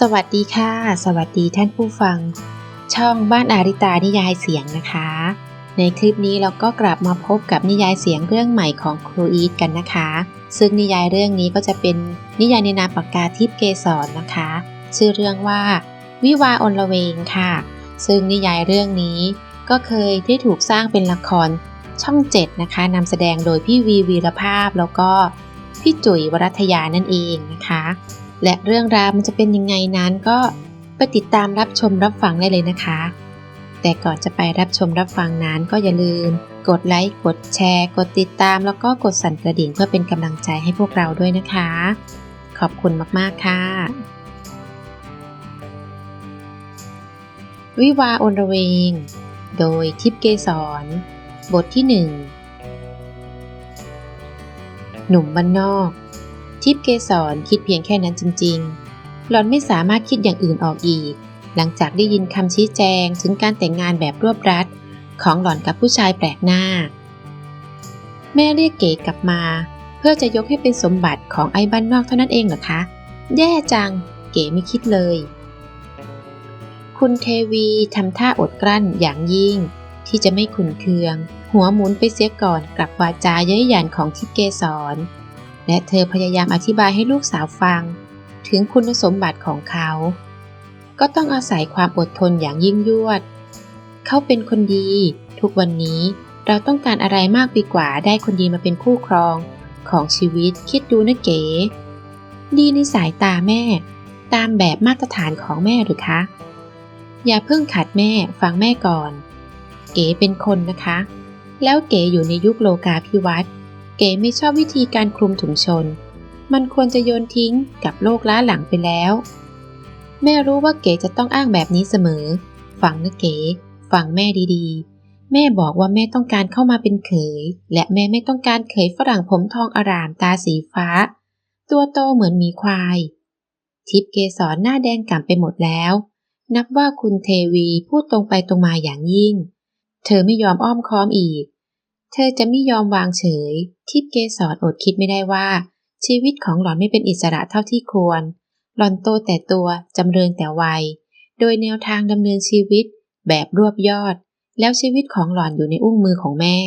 สวัสดีค่ะ สวัสดีท่านผู้ฟัง ช่องบ้านอาริตานิยายเสียงนะคะ ในคลิปนี้เราก็กลับมาพบกับนิยายเสียงเรื่องใหม่ของครูอีทกันนะคะ ซึ่งนิยายเรื่องนี้ก็จะเป็นนิยายในนามปากกาทิพย์เกสรนะคะ ชื่อเรื่องว่า วิวาอลเวงค่ะ ซึ่งนิยายเรื่องนี้ ก็เคยได้ถูกสร้างเป็นละครช่องเจ็ดนะคะนำแสดงโดยพี่วีวีรภาพแล้วก็พี่จุ๋ยวรัตยานั่นเองนะคะ และเรื่องราวมันจะเป็นยังไงนั้นก็ไปติดตามรับชมรับฟังได้เลยนะคะ แต่ก่อนจะไปรับชมรับฟังนั้นก็อย่าลืม กดไลค์กดแชร์ กดติดตาม แล้วก็กดสั่นกระดิ่งเพื่อเป็นกำลังใจให้พวกเราด้วยนะคะ ขอบคุณมากๆค่ะ วิวาอลระเวง โดยทิพย์เกสรบทที่หนึ่งหนุ่มบ้านนอก ทิพย์เกสรคิดเพียงแค่นั้นจริง ๆ หล่อนไม่สามารถคิดอย่างอื่นออกอีก หลังจากได้ยินคำชี้แจงถึงการแต่งงานแบบรวบรัด ของหล่อนกับผู้ชายแปลกหน้า แม่เรียกเก๋กลับมา เพื่อจะยกให้เป็นสมบัติของไอ้บ้านนอกเท่านั้นเองเหรอคะ แย่จัง เก๋ไม่คิดเลย คุณเทวีทำท่าอดกลั้นอย่างยิ่ง ที่จะไม่ขุนเคือง หัวหมุนไปเสียก่อนกลับวาจาเย้ยหยันของทิพย์เกสร และเธอพยายามอธิบายให้ลูกสาวฟัง ถึงคุณสมบัติของเขา ก็ต้องอาศัยความอดทนอย่างยิ่งยวด เขาเป็นคนดี ทุกวันนี้เราต้องการอะไรมากไปกว่าได้คนดีมาเป็นคู่ครองของชีวิตคิดดูนะเก๋ ดีในสายตาแม่ ตามแบบมาตรฐานของแม่หรือคะ อย่าเพิ่งขัดแม่ฟังแม่ก่อน เก๋เป็นคนนะคะ แล้วเก๋อยู่ในยุคโลกาภิวัตน์ เก๋ไม่ชอบวิธีการคลุมถุงชน มันควรจะโยนทิ้งกับโลกล้าหลังไปแล้ว แม่รู้ว่าเก๋จะต้องอ้างแบบนี้เสมอ ฟังนะเก๋ ฟังแม่ดีๆ แม่บอกว่าแม่ต้องการเข้ามาเป็นเขย และแม่ไม่ต้องการเขยฝรั่งผมทองอารามตาสีฟ้า ตัวโตเหมือนมีควาย ทิพย์เกสรหน้าแดงก่ำไปหมดแล้ว นับว่าคุณเทวีพูดตรงไปตรงมาอย่างยิ่ง เธอไม่ยอมอ้อมค้อมอีก เธอจะไม่ยอมวางเฉย ทิพเกสรอดคิดไม่ได้ว่า ชีวิตของหล่อนไม่เป็นอิสระเท่าที่ควร หล่อนโตแต่ตัวจำเริญแต่วัย โดยแนวทางดำเนินชีวิต แบบรวบยอด แล้วชีวิตของหล่อนอยู่ในอุ้งมือของแม่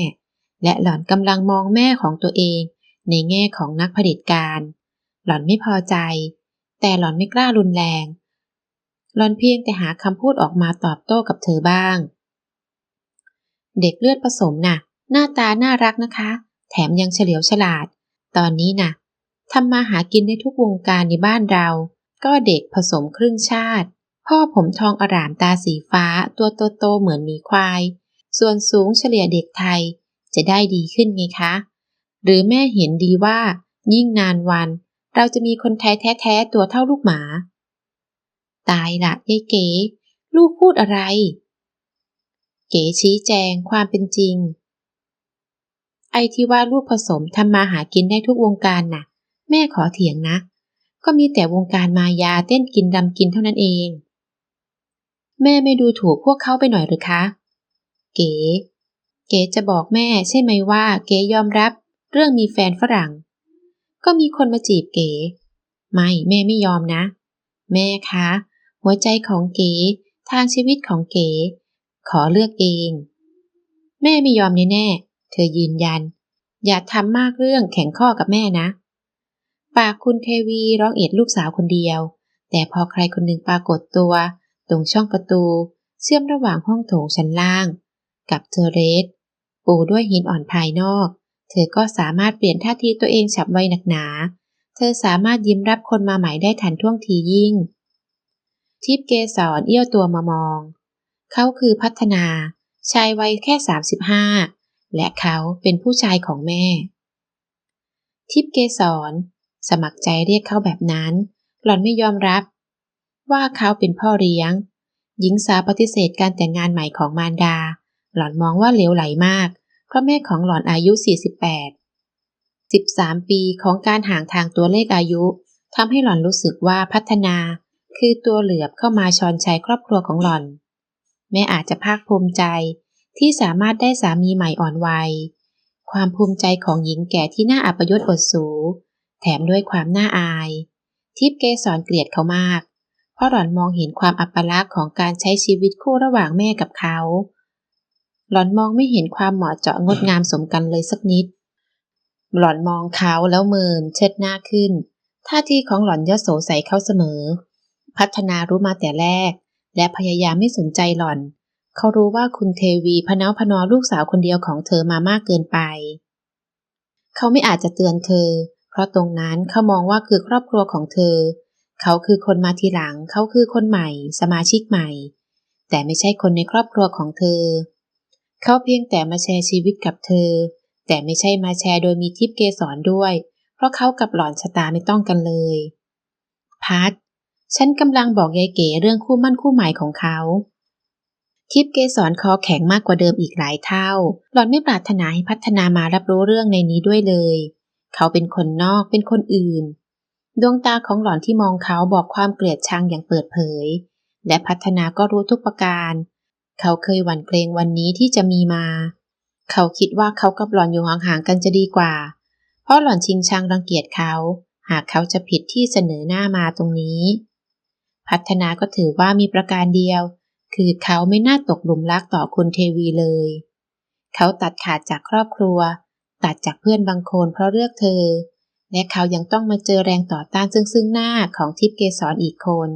และหล่อนกำลังมองแม่ของตัวเอง ในแง่ของนักผลิตการ หล่อนไม่พอใจ แต่หล่อนไม่กล้ารุนแรง หล่อนเพียงแต่หาคำพูดออกมาตอบโต้กับเธอบ้าง เด็กเลือดผสมน่ะ หน้าตาน่ารักนะคะ แถมยังเฉลียวฉลาด ตอนนี้น่ะทำมาหากินได้ทุกวงการในบ้านเรา ก็เด็กผสมครึ่งชาติ พ่อผมทองอร่ามตาสีฟ้า ตัวโตๆเหมือนมีควาย ส่วนสูงเฉลี่ยเด็กไทยจะได้ดีขึ้นไงคะ หรือแม่เห็นดีว่า ยิ่งนานวัน เราจะมีคนไทยแท้ๆตัวเท่าลูกหมา ตายละยายเก๋ ลูกพูดอะไร เก๋ชี้แจงความเป็นจริง ไอ้ที่ว่าลูกผสมทำมาหากินได้ทุกวงการน่ะ แม่ขอเถียงนะ ก็มีแต่วงการมายาเต้นกินดำกินเท่านั้นเอง แม่ไม่ดูถูกพวกเขาไปหน่อยหรือคะ เก๋ เก๋จะบอกแม่ใช่ไหมว่า เก๋ยอมรับ เรื่องมีแฟนฝรั่ง ก็มีคนมาจีบเก๋ ไม่แม่ไม่ยอมนะ แม่คะ หัวใจของเก๋ทางชีวิตของเก๋ ขอเลือกเอง แม่ไม่ยอมแน่ๆ เธอยืนยัน อย่าทำมากเรื่องแข่งข้อกับแม่นะ ปากคุณเทวีร้องเอ็ดลูกสาวคนเดียว แต่พอใครคนหนึ่งปรากฏตัว ตรงช่องประตู เชื่อมระหว่างห้องโถงชั้นล่าง กับเทอเรส ปูด้วยหินอ่อนภายนอก เธอก็สามารถเปลี่ยนท่าทีตัวเองฉับไวหนักหนา เธอสามารถยิ้มรับคนมาใหม่ได้ทันท่วงทียิ่ง ทิพย์เกสรเอี้ยวตัวมามอง เขาคือพัฒนาชายวัยแค่ 35 และเขาเป็นผู้ชายของแม่ ทิพเกสรสมัครใจเรียกเขาแบบนั้น หล่อนไม่ยอมรับ ว่าเขาเป็นพ่อเลี้ยง หญิงสาวปฏิเสธการแต่งงานใหม่ของมารดา หล่อนมองว่าเหลวไหลมาก เพราะแม่ของหล่อนอายุ 48 13 ปีของการห่างทางตัวเลขอายุทำให้หล่อนรู้สึกว่าพัฒนา คือตัวเหลือบเข้ามาชอนชัยครอบครัวของหล่อน แม่อาจจะภาคภูมิใจ ที่สามารถได้สามีใหม่อ่อนวัย ความภูมิใจของหญิงแก่ที่น่าอัปยศอดสู แถมด้วยความน่าอาย ทิพย์เกสรเกลียดเขามาก เพราะหล่อนมองเห็นความอัปลักษณ์ของการใช้ชีวิตคู่ระหว่างแม่กับเขา หล่อนมองไม่เห็นความเหมาะเจาะงดงามสมกันเลยสักนิด หล่อนมองเขาแล้วเมินเชิดหน้าขึ้น ท่าทีของหล่อนยโสใส่เขาเสมอ พัฒนารู้มาแต่แรก และพยายามไม่สนใจหล่อน เขารู้ว่าคุณเทวีพนาพนอลูกสาวคนเดียวของเธอมามากเกินไป เขาไม่อาจจะเตือนเธอ เพราะตรงนั้นเขามองว่าคือครอบครัวของเธอ เขาคือคนมาทีหลัง เขาคือคนใหม่ สมาชิกใหม่ แต่ไม่ใช่คนในครอบครัวของเธอ เขาเพียงแต่มาแชร์ชีวิตกับเธอ แต่ไม่ใช่มาแชร์โดยมีทิปเกสรด้วย เพราะเขากับหล่อนชะตาไม่ต้องกันเลย พัดฉันกำลังบอกยายเก๋เรื่องคู่มั่นคู่หมายของเขา ทิปเกสรคอแข็งมากกว่าเดิมอีกหลายเท่า หล่อนไม่ปรารถนาให้พัฒนามารับรู้เรื่องในนี้ด้วยเลย เขาเป็นคนนอกเป็นคนอื่น ดวงตาของหล่อนที่มองเขาบอกความเกลียดชังอย่างเปิดเผย และพัฒนาก็รู้ทุกประการ เขาเคยหวั่นเกรงวันนี้ที่จะมีมา เขาคิดว่าเขากับหล่อนอยู่ห่างๆกันจะดีกว่า เพราะหล่อนชิงชังรังเกียจเขา หากเขาจะผิดที่เสนอหน้ามาตรงนี้ พัฒนาก็ถือว่ามีประการเดียว คือเขาไม่น่าตกหลุมรักต่อคุณเทวีเลย เขาตัดขาดจากครอบครัว ตัดจากเพื่อนบางคนเพราะเลือกเธอ และเขายังต้องมาเจอแรงต่อต้านซึ่งซึ่งหน้าของทิพย์เกสรอีกคน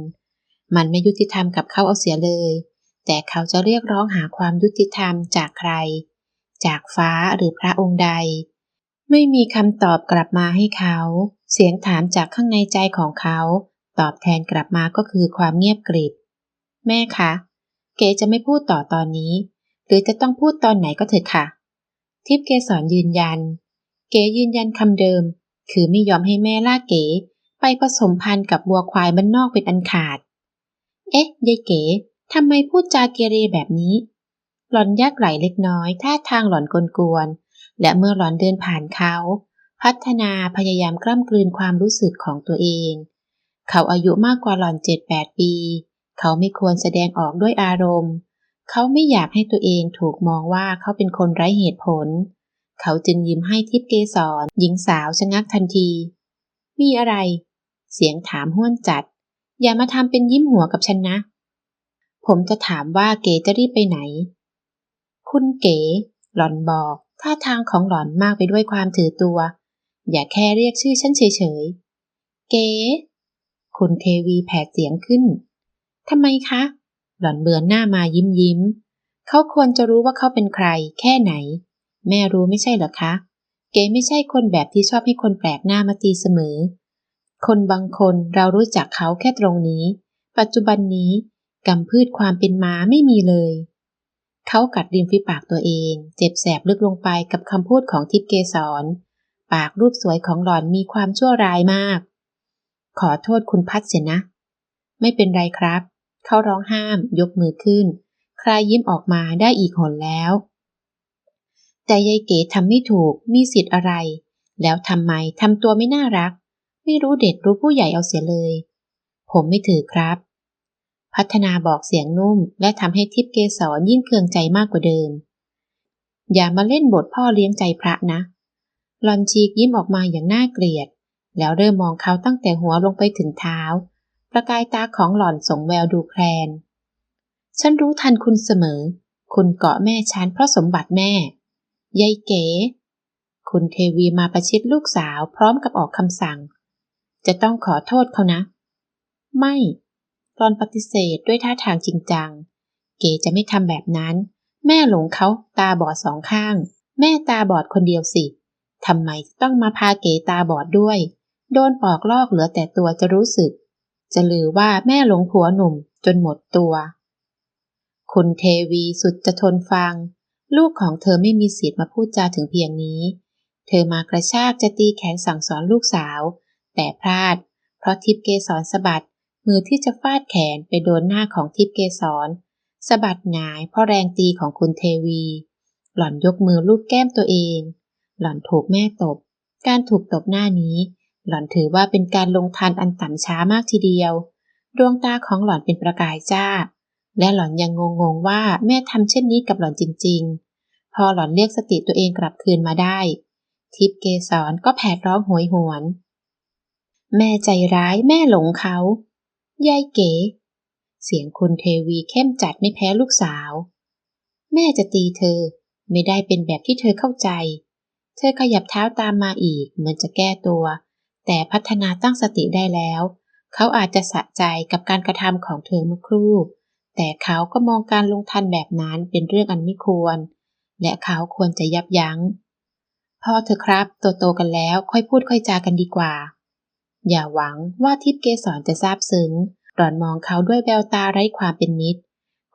มันไม่ยุติธรรมกับเขาเอาเสียเลย แต่เขาจะเรียกร้องหาความยุติธรรมจากใคร จากฟ้าหรือพระองค์ใด ไม่มีคำตอบกลับมาให้เขา เสียงถามจากข้างในใจของเขา ตอบแทนกลับมาก็คือความเงียบกริบแม่คะ เก๋จะไม่พูดต่อตอนนี้ หรือจะต้องพูดตอนไหนก็เถอะค่ะ ทิพย์เกสรยืนยัน เก๋ยืนยันคำเดิม คือไม่ยอมให้แม่ล่าเก๋ ไปผสมพันธุ์กับวัวควายบ้านนอกเป็นอันขาด เอ๊ะยายเก๋ทำไมพูดจาเกเรแบบนี้ หล่อนยักไหลเล็กน้อย ท่าทางหล่อนกวนๆ และเมื่อหล่อนเดินผ่านเขา พัฒนาพยายามกล้ำกลืนความรู้สึกของตัวเอง เขาอายุมากกว่าหล่อนเจ็ดแปดปี เขาไม่ควรแสดงออกด้วยอารมณ์ เขาไม่อยากให้ตัวเองถูกมองว่าเขาเป็นคนไร้เหตุผล เขาจึงยิ้มให้ทิพย์เกสรหญิงสาวชะงักทันที มีอะไร เสียงถามห้วนจัด อย่ามาทำเป็นยิ้มหัวกับฉันนะ ผมจะถามว่าเก๋จะรีบไปไหน คุณเก๋ หล่อนบอกท่าทางของหล่อนมากไปด้วยความถือตัว อย่าแค่เรียกชื่อฉันเฉยๆ เก๋ คุณเทวีแผดเสียงขึ้น ทำไมคะ หล่อนเบือนหน้ามายิ้มยิ้ม เขาควรจะรู้ว่าเขาเป็นใคร แค่ไหน แม่รู้ไม่ใช่เหรอคะ เก๋ไม่ใช่คนแบบที่ชอบให้คนแปลกหน้ามาตีเสมอ คนบางคนเรารู้จักเขาแค่ตรงนี้ ปัจจุบันนี้กำพืชความเป็นม้าไม่มีเลย เขากัดริมฝีปากตัวเอง เจ็บแสบลึกลงไปกับคำพูดของทิพย์เกสร ปากรูปสวยของหล่อนมีความชั่วร้ายมาก ขอโทษคุณพัดเสียนะ ไม่เป็นไรครับ เขาร้องห้าม ยกมือขึ้น คลายยิ้มออกมาได้อีกหนแล้ว แต่ยายเก๋ทำไม่ถูกมีสิทธิ์อะไร แล้วทำไมทำตัวไม่น่ารัก ไม่รู้เด็กรู้ผู้ใหญ่เอาเสียเลย ผมไม่ถือครับ พัฒนาบอกเสียงนุ่ม และทำให้ทิพย์เกสรยิ่งเคืองใจมากกว่าเดิม อย่ามาเล่นบทพ่อเลี้ยงใจพระนะหลอนชีกยิ้มออกมาอย่างน่าเกลียด แล้วเริ่มมองเขาตั้งแต่หัวลงไปถึงเท้า ประกายตาของหล่อนสงแววดูแคลน ฉันรู้ทันคุณเสมอ คุณเกาะแม่ฉันเพราะสมบัติแม่ ยายเก๋ คุณเทวีมาประชิดลูกสาวพร้อมกับออกคำสั่ง จะต้องขอโทษเขานะ ไม่รอนปฏิเสธด้วยท่าทางจริงจัง เก๋จะไม่ทำแบบนั้น แม่หลงเขาตาบอดสองข้าง แม่ตาบอดคนเดียวสิ ทำไมต้องมาพาเก๋ตาบอดด้วย โดนปอกลอกเหลือแต่ตัวจะรู้สึก จะลือว่าแม่หลงผัวหนุ่มจนหมดตัว คุณเทวีสุดจะทนฟัง ลูกของเธอไม่มีสิทธิ์มาพูดจาถึงเพียงนี้ เธอมากระชากจะตีแขนสั่งสอนลูกสาว แต่พลาด เพราะทิพย์เกสรสะบัดมือที่จะฟาดแขนไปโดนหน้าของทิพย์เกสรสะบัดหงายเพราะแรงตีของคุณเทวี หล่อนยกมือลูบแก้มตัวเอง หล่อนถูกแม่ตบ การถูกตบหน้านี้ หล่อนถือว่าเป็นการลงทันอันต่ำช้ามากทีเดียว ดวงตาของหล่อนเป็นประกายจ้า และหล่อนยังงงๆว่าแม่ทำเช่นนี้กับหล่อนจริง ๆ พอหล่อนเรียกสติตัวเองกลับคืนมาได้ ทิพย์เกสรก็แผดร้องโหยหวน แม่ใจร้ายแม่หลงเขายายเก๋ เสียงคุณเทวีเข้มจัดไม่แพ้ลูกสาว แม่จะตีเธอไม่ได้เป็นแบบที่เธอเข้าใจ เธอขยับเท้าตามมาอีกเหมือนจะแก้ตัว แต่พัฒนาตั้งสติได้แล้ว เขาอาจจะสะใจกับการกระทำของเธอเมื่อครู่ แต่เขาก็มองการลงทันแบบนั้นเป็นเรื่องอันไม่ควร และเขาควรจะยับยัง้งพ่อเธอครับ โตๆกันแล้วค่อยพูดค่อยจากันดีกว่า อย่าหวังว่าทิพย์เกสรจะซาบซึ้งหลอนมองเขาด้วยแววตาไร้ความเป็นมิตร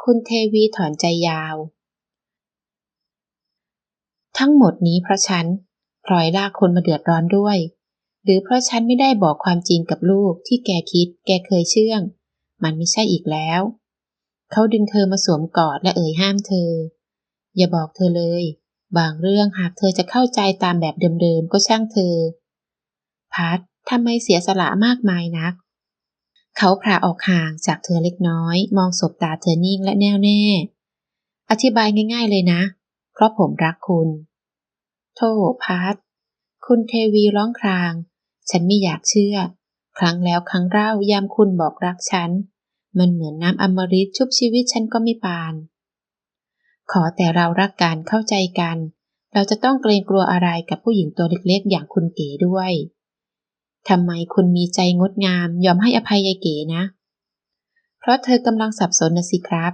คุณเทวีถอนใจยาว ทั้งหมดนี้เพราะฉันพลอยลากคนมาเดือดร้อนด้วย หรือเพราะฉันไม่ได้บอกความจริงกับลูกที่แกคิด แกเคยเชื่อง มันไม่ใช่อีกแล้ว เขาดึงเธอมาสวมกอดและเอ่ยห้ามเธอ อย่าบอกเธอเลย บางเรื่องหากเธอจะเข้าใจตามแบบเดิมๆก็ช่างเธอ พัดทำไมเสียสละมากมายนัก เขาพราออกห่างจากเธอเล็กน้อย มองสบตาเธอนิ่งและแน่วแน่ อธิบายง่ายๆเลยนะ เพราะผมรักคุณ โทษพัดคุณเทวีร้องคราง ฉันไม่อยากเชื่อ ครั้งแล้วครั้งเล่ายามคุณบอกรักฉัน มันเหมือนน้ำอมฤตชุบชีวิตฉันก็ไม่ปาน ขอแต่เรารักกันเข้าใจกัน เราจะต้องเกรงกลัวอะไรกับผู้หญิงตัวเล็กๆ อย่างคุณเก๋ด้วยทำไมคุณมีใจงดงาม ยอมให้อภัยยายเก๋นะ เพราะเธอกำลังสับสนนะสิครับ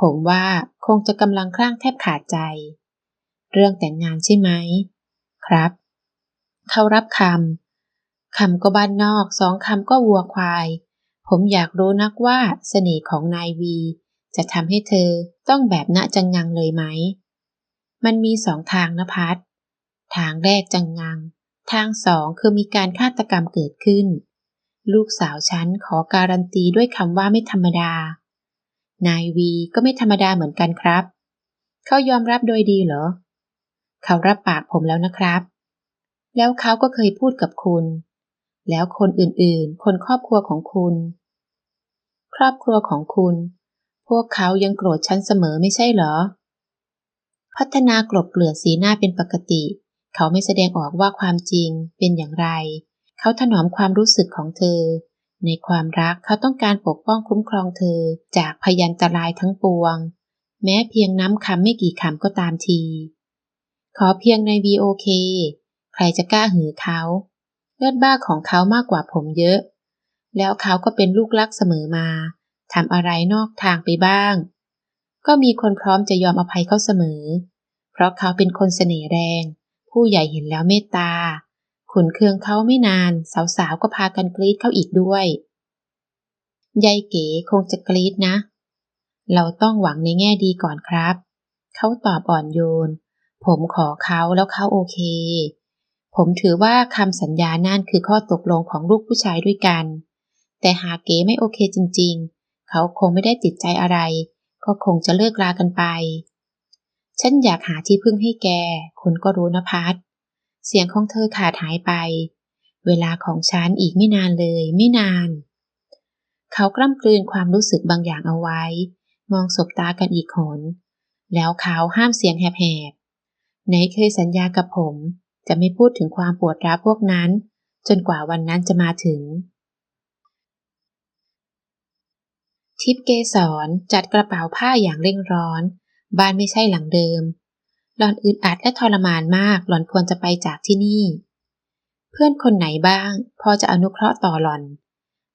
ผมว่าคงจะกำลังคลั่งแทบขาดใจ เรื่องแต่งงานใช่ไหม ครับ เขารับคำ คำก็บ้านนอก สองคำก็วัวควาย ผมอยากรู้นักว่าเสน่ห์ของนายวี จะทำให้เธอต้องแบบณจังงังเลยไหม มันมีสองทางนะพัดทางแรกจังงัง ทางสองคือมีการฆาตกรรมเกิดขึ้น ลูกสาวฉันขอการันตีด้วยคำว่าไม่ธรรมดา นายวีก็ไม่ธรรมดาเหมือนกันครับ เขายอมรับโดยดีเหรอ เขารับปากผมแล้วนะครับ แล้วเขาก็เคยพูดกับคุณ แล้วคนอื่นๆ คนครอบครัวของคุณ ครอบครัวของคุณ พวกเขายังโกรธฉันเสมอไม่ใช่เหรอ พัฒนากลบเกลื่อนสีหน้าเป็นปกติ เขาไม่แสดงออกว่าความจริงเป็นอย่างไร เขาถนอมความรู้สึกของเธอ ในความรักเขาต้องการปกป้องคุ้มครองเธอจากพยันตรายทั้งปวง แม้เพียงน้ำคำไม่กี่คำก็ตามที ขอเพียงในวีโอเคใครจะกล้าหือเขา เลือดบ้าของเขามากกว่าผมเยอะ แล้วเขาก็เป็นลูกรักเสมอมาทำอะไรนอกทางไปบ้าง ก็มีคนพร้อมจะยอมอภัยเขาเสมอ เพราะเขาเป็นคนเสน่ห์แรง ผู้ใหญ่เห็นแล้วเมตตา ขุนเคืองเขาไม่นาน สาวๆก็พากันกรีดเขาอีกด้วย ยายเก๋คงจะกรีดนะ เราต้องหวังในแง่ดีก่อนครับ เขาตอบอ่อนโยน ผมขอเขาแล้วเขาโอเค ผมถือว่าคำสัญญานั่นคือข้อตกลงของลูกผู้ชายด้วยกัน แต่หากเก๋ไม่โอเคจริงๆ เขาคงไม่ได้ติดใจอะไร ก็คงจะเลิกลากันไป ฉันอยากหาที่พึ่งให้แก คุณก็รู้นะพัดเสียงของเธอขาดหายไป เวลาของฉันอีกไม่นานเลย ไม่นาน เขากล้ำกลืนความรู้สึกบางอย่างเอาไว้ มองสบตากันอีกหนแล้วเขาห้ามเสียงแหบๆไหนเคยสัญญากับผม จะไม่พูดถึงความปวดร้าวพวกนั้น จนกว่าวันนั้นจะมาถึง ทิปเกสรจัดกระเป๋าผ้าอย่างเร่งร้อน บ้านไม่ใช่หลังเดิม หลอนอึดอัดและทรมานมากหลอนควรจะไปจากที่นี่ เพื่อนคนไหนบ้าง พอจะอนุเคราะห์ต่อหลอน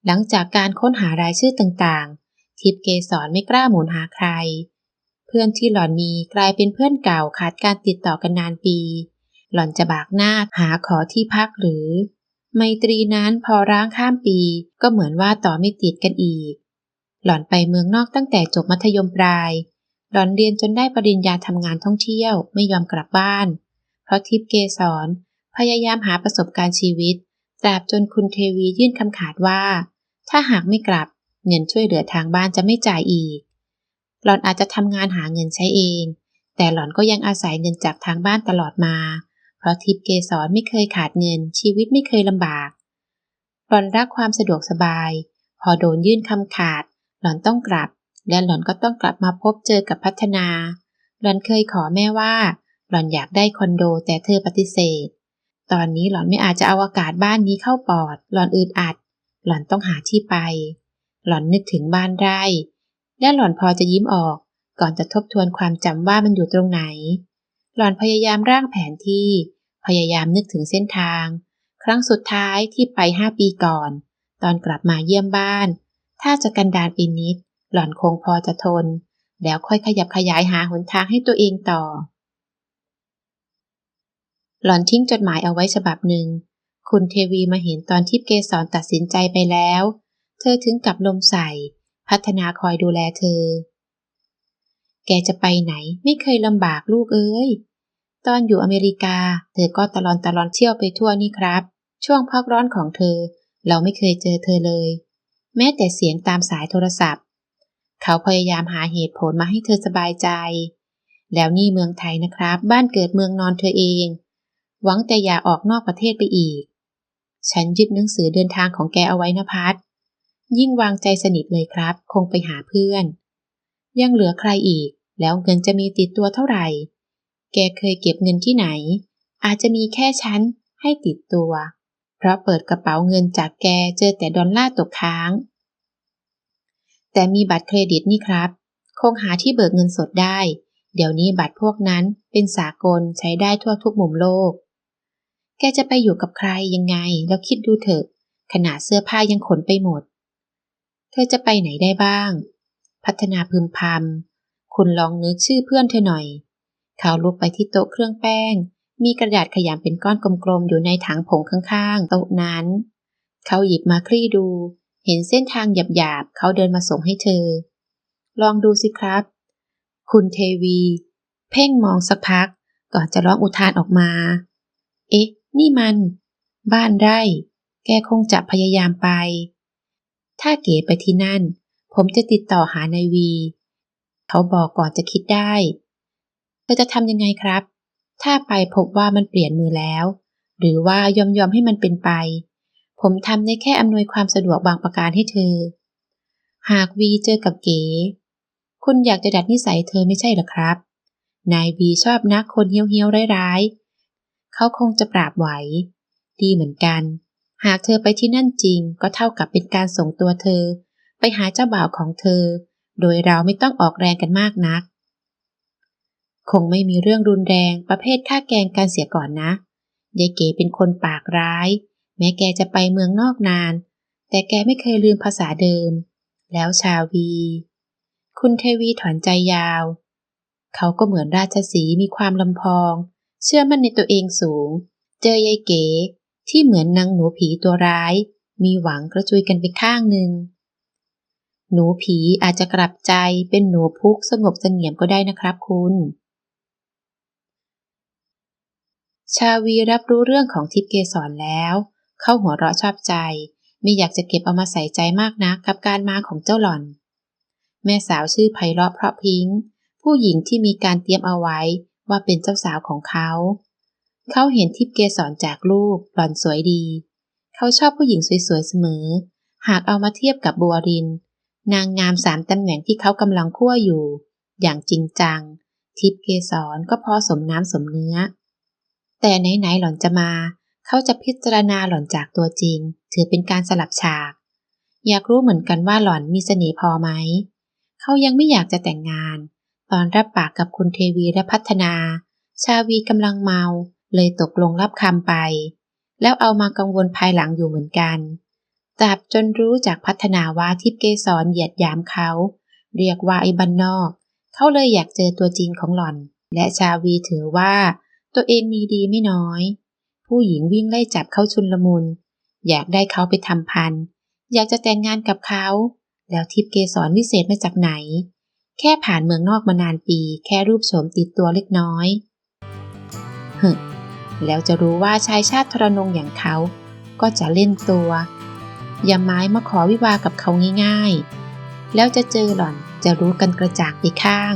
หลังจากการค้นหารายชื่อต่างๆ ทิพเกสรไม่กล้าหมุนหาใคร เพื่อนที่หลอนมีกลายเป็นเพื่อนเก่าขาดการติดต่อกันนานปี หล่อนจะบากหน้าหาขอที่พักหรือ ไมตรีนั้นพอร้างข้ามปีก็เหมือนว่าต่อไม่ติดกันอีก หล่อนไปเมืองนอกตั้งแต่จบมัธยมปลาย หล่อนเรียนจนได้ปริญญาทำงานท่องเที่ยวไม่ยอมกลับบ้าน เพราะทิพเกสรพยายามหาประสบการณ์ชีวิตตราบจนคุณเทวียื่นคำขาดว่า ถ้าหากไม่กลับเงินช่วยเหลือทางบ้านจะไม่จ่ายอีก หล่อนอาจจะทำงานหาเงินใช้เอง แต่หล่อนก็ยังอาศัยเงินจากทางบ้านตลอดมา เพราะทิพเกสรไม่เคยขาดเงิน ชีวิตไม่เคยลำบาก หล่อนรักความสะดวกสบาย พอโดนยื่นคำขาด หล่อนต้องกลับ และหล่อนก็ต้องกลับมาพบเจอกับพัฒนา หล่อนเคยขอแม่ว่า หล่อนอยากได้คอนโดแต่เธอปฏิเสธ ตอนนี้หล่อนไม่อาจจะเอาอากาศบ้านนี้เข้าปอด หล่อนอึดอัด หล่อนต้องหาที่ไป หล่อนนึกถึงบ้านไร่ และหล่อนพอจะยิ้มออก ก่อนจะทบทวนความจำว่ามันอยู่ตรงไหน หล่อนพยายามร่างแผนที่ พยายามนึกถึงเส้นทาง ครั้งสุดท้ายที่ไปห้าปีก่อน ตอนกลับมาเยี่ยมบ้าน ถ้าจะกันดานปีนิด หล่อนคงพอจะทน แล้วค่อยขยับขยายหาหนทางให้ตัวเองต่อ หล่อนทิ้งจดหมายเอาไว้ฉบับหนึ่ง คุณเทวีมาเห็นตอนที่เกสรตัดสินใจไปแล้ว เธอถึงกับลมใส่ พัฒนาคอยดูแลเธอ แกจะไปไหนไม่เคยลำบากลูกเอ้ย ตอนอยู่อเมริกา เธอก็ตลอนตลอนเที่ยวไปทั่วนี่ครับ ช่วงพักร้อนของเธอ เราไม่เคยเจอเธอเลย แม้แต่เสียงตามสายโทรศัพท์ เขาพยายามหาเหตุผลมาให้เธอสบายใจ แล้วนี่เมืองไทยนะครับ บ้านเกิดเมืองนอนเธอเอง หวังแต่อย่าออกนอกประเทศไปอีก ฉันยึดหนังสือเดินทางของแกเอาไว้นะพัดยิ่งวางใจสนิทเลยครับ คงไปหาเพื่อน ยังเหลือใครอีก แล้วเงินจะมีติดตัวเท่าไหร่ แกเคยเก็บเงินที่ไหน อาจจะมีแค่ฉันให้ติดตัว เพราะเปิดกระเป๋าเงินจากแกเจอแต่ดอลลาร์ตกค้าง แต่มีบัตรเครดิตนี่ครับ คงหาที่เบิกเงินสดได้ เดี๋ยวนี้บัตรพวกนั้นเป็นสากลใช้ได้ทั่วทุกมุมโลก แกจะไปอยู่กับใครยังไง แล้วคิดดูเถอะ ขนาดเสื้อผ้ายังขนไปหมด เธอจะไปไหนได้บ้าง พัฒนาพึมพำคุณลองนึกชื่อเพื่อนเธอหน่อย เขาลุกไปที่โต๊ะเครื่องแป้ง มีกระดาษขยำเป็นก้อนกลมๆ อยู่ในถังผงข้างๆ โต๊ะนั้น เขาหยิบมาคลี่ดู เห็นเส้นทางหยาบๆ เขาเดินมาส่งให้เธอ ลองดูสิครับ คุณเทวี เพ่งมองสักพัก ก่อนจะร้องอุทานออกมา เอ๊ะ นี่มัน บ้านไร่ แกคงจะพยายามไป ถ้าเก๋ไปที่นั่น ผมจะติดต่อหานายวี เขาบอกก่อนจะคิดได้เธอจะทำยังไงครับ ถ้าไปพบว่ามันเปลี่ยนมือแล้ว หรือว่ายอมยอมให้มันเป็นไป ผมทำได้แค่อำนวยความสะดวกบางประการให้เธอ หากวีเจอกับเก๋ คุณอยากจะดัดนิสัยเธอไม่ใช่หรอครับ นายวีชอบนักคนเฮี้ยวๆร้ายๆ เขาคงจะปราบไหว ดีเหมือนกัน หากเธอไปที่นั่นจริงก็เท่ากับเป็นการส่งตัวเธอ ไปหาเจ้าบ่าวของเธอ โดยเราไม่ต้องออกแรงกันมากนัก คงไม่มีเรื่องรุนแรงประเภทฆ่าแกงกันเสียก่อนนะยายเก๋เป็นคนปากร้าย แม้แกจะไปเมืองนอกนาน แต่แกไม่เคยลืมภาษาเดิม แล้วชาวีคุณเทวีถอนใจยาว เขาก็เหมือนราชสีมีความลำพอง เชื่อมั่นในตัวเองสูง เจอยายเก๋ที่เหมือนนางหนูผีตัวร้าย มีหวังกระจุยกันไปข้างหนึ่ง หนูผีอาจจะกลับใจเป็นหนูพุกสงบเสงี่ยมก็ได้นะครับคุณ ชาวีรับรู้เรื่องของทิพย์เกสรแล้ว เข้าหัวเราะชอบใจไม่อยากจะเก็บเอามาใส่ใจมากนะกับการมาของเจ้าหล่อน แม่สาวชื่อไพเราะเพราะพิงผู้หญิงที่มีการเตรียมเอาไว้ว่าเป็นเจ้าสาวของเขา เขาเห็นทิพย์เกสรจากรูปหล่อนสวยดี เขาชอบผู้หญิงสวยๆเสมอ หากเอามาเทียบกับบัวริน นางงามสามตำแหน่งที่เขากำลังคั่วอยู่ อย่างจริงจัง ทิพย์เกสรก็พอสมน้ำสมเนื้อ แต่ไหนๆหล่อนจะมา เขาจะพิจารณาหล่อนจากตัวจริง ถือเป็นการสลับฉาก อยากรู้เหมือนกันว่าหล่อนมีเสน่ห์พอไหม เขายังไม่อยากจะแต่งงาน ตอนรับปากกับคุณเทวีและพัฒนา ชาวีกำลังเมา เลยตกลงรับคำไป แล้วเอามากังวลภายหลังอยู่เหมือนกัน ตราบจนรู้จากพัฒนาว่าทิพย์เกสรเหยียดยามเขา เรียกว่าไอ้บันนอก เขาเลยอยากเจอตัวจริงของหล่อน และชาวีถือว่า ตัวเองมีดีไม่น้อย ผู้หญิงวิ่งไล่จับเขาชุนลมุน อยากได้เขาไปทำพัน อยากจะแต่งงานกับเขา แล้วทิพย์เกสรวิเศษมาจากไหน แค่ผ่านเมืองนอกมานานปี แค่รูปโฉมติดตัวเล็กน้อยฮึแล้วจะรู้ว่าชายชาติทรนงอย่างเขา ก็จะเล่นตัว อย่าไม้มาขอวิวากับเขาง่ายๆ แล้วจะเจอหล่อนจะรู้กันกระจากไปข้าง